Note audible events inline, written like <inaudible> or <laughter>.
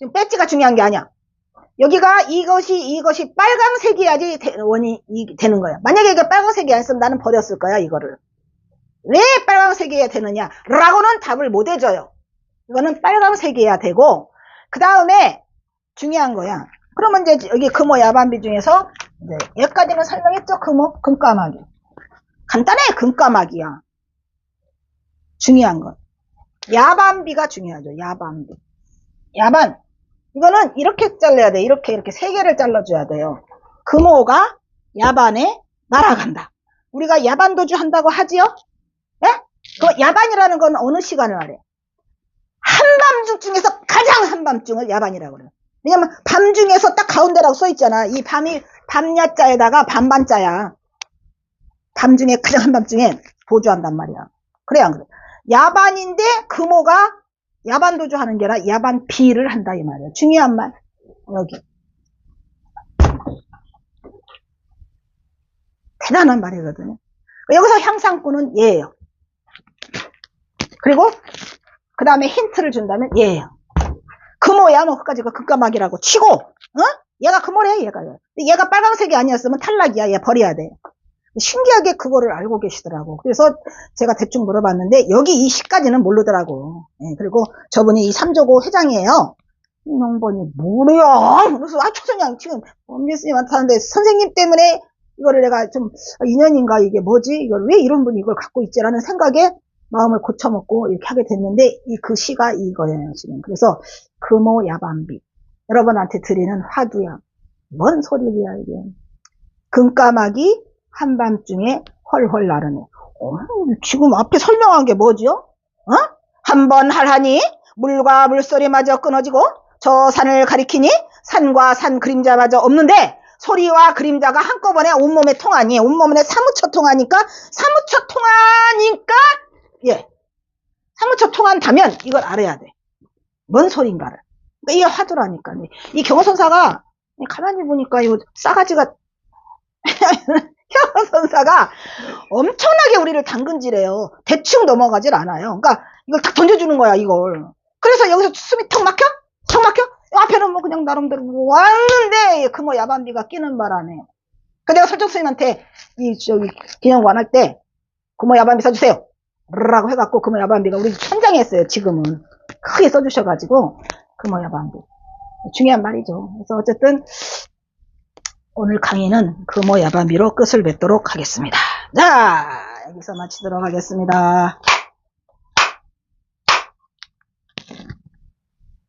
지금 배지가 중요한 게 아니야. 여기가 이것이 이것이 빨강색이야지 되, 원이 이- 되는 거야. 만약에 이게 빨강색이 아니었으면 나는 버렸을 거야 이거를. 왜 빨강색이어야 되느냐? 라고는 답을 못 해줘요. 이거는 빨강색이어야 되고 그 다음에 중요한 거야. 그러면 이제 여기 금호 야반비 중에서 이제 여기까지는 설명했죠. 금호 금까마귀. 간단해 금까마귀야. 중요한 건 야반비가 중요하죠. 야반비. 야반. 이거는 이렇게 잘라야 돼. 이렇게 이렇게 세 개를 잘라줘야 돼요. 금호가 야반에 날아간다. 우리가 야반 도주 한다고 하지요? 예? 그 야반이라는 건 어느 시간을 말해? 한밤중 중에서 가장 한밤중을 야반이라고 그래요. 왜냐면 밤 중에서 딱 가운데라고 써 있잖아. 이 밤이 밤야자에다가 반반자야. 밤 중에 가장 한밤중에 도주한단 말이야. 그래 안 그래? 야반인데 금호가 야반 도주 하는 게 아니라 야반 비를 한다 이 말이야. 중요한 말 여기 대단한 말이거든요. 여기서 향상꾼은 얘예요. 그리고 그 다음에 힌트를 준다면 얘예요. 금호야 뭐 그까지 그 금까마귀라고 치고 어? 얘가 금호래 얘가 얘가 빨강색이 아니었으면 탈락이야 얘 버려야 돼. 신기하게 그거를 알고 계시더라고. 그래서 제가 대충 물어봤는데 여기 이 시까지는 모르더라고. 예, 그리고 저분이 이 삼조고 회장이에요. 명번이 뭐래요? 그래서 아 초선양 지금 엄지스님 한테 하는데 선생님 때문에 이거를 내가 좀 인연인가 이게 뭐지? 이걸 왜 이런 분이 이걸 갖고 있지라는 생각에 마음을 고쳐먹고 이렇게 하게 됐는데 이 그 시가 이거예요 지금. 그래서 금호 야반비 여러분한테 드리는 화두야. 뭔 소리야 이게? 금까마귀 한밤중에 헐헐 나르네. 어, 지금 앞에 설명한 게 뭐지요? 어? 한번 하라니 물과 물소리마저 끊어지고 저 산을 가리키니 산과 산 그림자마저 없는데 소리와 그림자가 한꺼번에 온몸에 통하니 온몸에 사무쳐 통하니까 사무쳐 통하니까 예 사무쳐 통한다면 이걸 알아야 돼. 뭔 소린가를. 그러니까 이게 화두라니까. 이 경호선사가 가만히 보니까 이 싸가지가 <laughs> 선사가 엄청나게 우리를 당근질해요. 대충 넘어가질 않아요. 그러니까 이걸 딱 던져주는 거야 이걸. 그래서 여기서 숨이 턱 막혀? 턱 막혀? 앞에는 뭐 그냥 나름대로 뭐 왔는데 금호 야반비가 끼는 바람에. 그 내가 설정 스님한테 이 저기 기념 관 할때 금호 야반비 써주세요. 라고 해갖고 금호 야반비가 우리 천장에 했어요 지금은 크게 써주셔가지고 금호 야반비 중요한 말이죠. 그래서 어쨌든 오늘 강의는 금호 야반비로 끝을 맺도록 하겠습니다. 자 여기서 마치도록 하겠습니다.